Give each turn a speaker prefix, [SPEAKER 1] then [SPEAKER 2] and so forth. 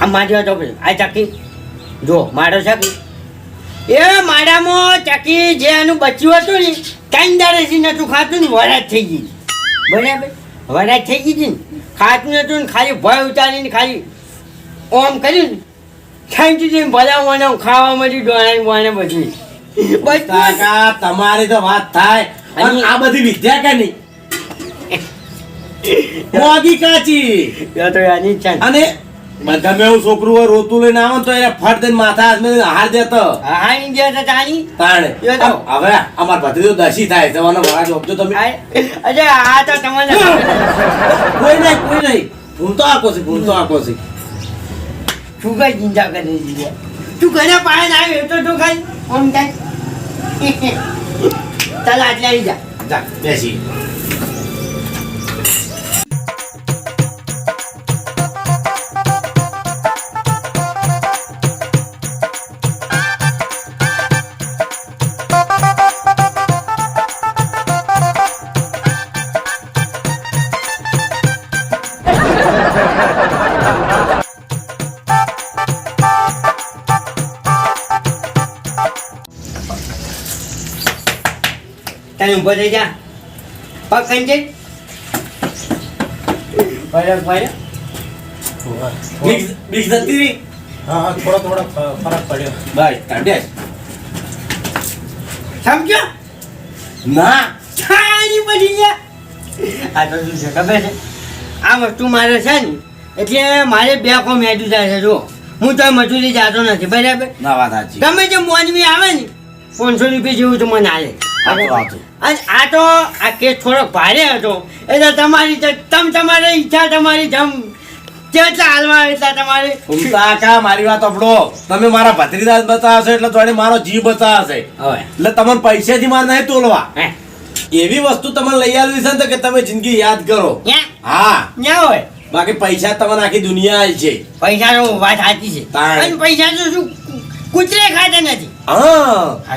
[SPEAKER 1] આ મારી વાત આ ચકી જો મારો ચકી એ મારામાં ચકી જે એનું બચ્યું હતું ને દાડેથી નતું ખાતું ને વરાજ થઈ ગઈ. બરાબર? વરાજ થઈ ગઈ હતી ને ખાતું નતું ને ખાલી ભય ઉતારીને ખાલી ઓમ કર્યું ને ખાઈ દીધી ભલા મને ખાવા મળી ડોળાને મને બધું. બચ્યું
[SPEAKER 2] કાકા તમારી તો વાત થાય. અને આ બધી વિદ્યા કે નહીં? મોગી કાચી.
[SPEAKER 1] તો આની છે
[SPEAKER 2] અને ગમે એવું છોકરું હોય રોતું લઈને આવો તો એને ફટ દઈને માથા હાથમાં હાર દેતો
[SPEAKER 1] હા ની હતા તાની
[SPEAKER 2] તાણે.
[SPEAKER 1] તો.
[SPEAKER 2] હવે અમાર ભત્રીજો દસી થાય તમારો વરાજ ઓપજો તમે.
[SPEAKER 1] અરે આ તો તમને
[SPEAKER 2] કોઈ નહીં કોઈ નહીં. હું તો છે હું તો છે.
[SPEAKER 1] શું કઈ ચિંતા કરી તું ઘરે પાણી આવ્યો તો તું કઈ થાય ચાલ આટલે આવી જા.
[SPEAKER 2] જા બેસી.
[SPEAKER 1] તને ઊભો થઈ જા. પગ કંજે
[SPEAKER 2] જતી રહી.
[SPEAKER 3] હા હા થોડો થોડો ફરક પડ્યો.
[SPEAKER 2] ભાઈ કાઢે.
[SPEAKER 1] સમજો
[SPEAKER 2] ના.
[SPEAKER 1] છાણી પડી ગયા. આ તો શું છે ખબર છે? આ વસ્તુ મારે છે ને એટલે મારે બે કોમ હેડું થાય છે જો. હું તો મજૂરી જાતો નથી બરાબર?
[SPEAKER 2] ના વાત સાચી.
[SPEAKER 1] તમે જે મોજમી આવે ને પાંચસો રૂપિયા જેવું તો મને હાલે.
[SPEAKER 2] સાચું.
[SPEAKER 1] અને આ તો આ કેસ થોડોક ભારે હતો. એટલે તમારી તમ તમારી ઈચ્છા તમારી જમ જેટલા હાલવા એટલા તમારે
[SPEAKER 2] કાકા મારી વાત સાંભળો. તમે મારા ભત્રીદાસ બતાવશો એટલે થોડી મારો જીવ બતાવશે એટલે તમને પૈસાથી મારે નહીં તોલવા. એવી વસ્તુ તમને લઈ આવી છે ને તો કે તમે જિંદગી યાદ કરો. હા?
[SPEAKER 1] ક્યાં હોય.
[SPEAKER 2] બાકી પૈસા તમને આખી દુનિયા આલી છે.
[SPEAKER 1] પૈસા નો વાત સાચી છે. પૈસા તો શું કુતરે ખાતા નથી.
[SPEAKER 2] હા.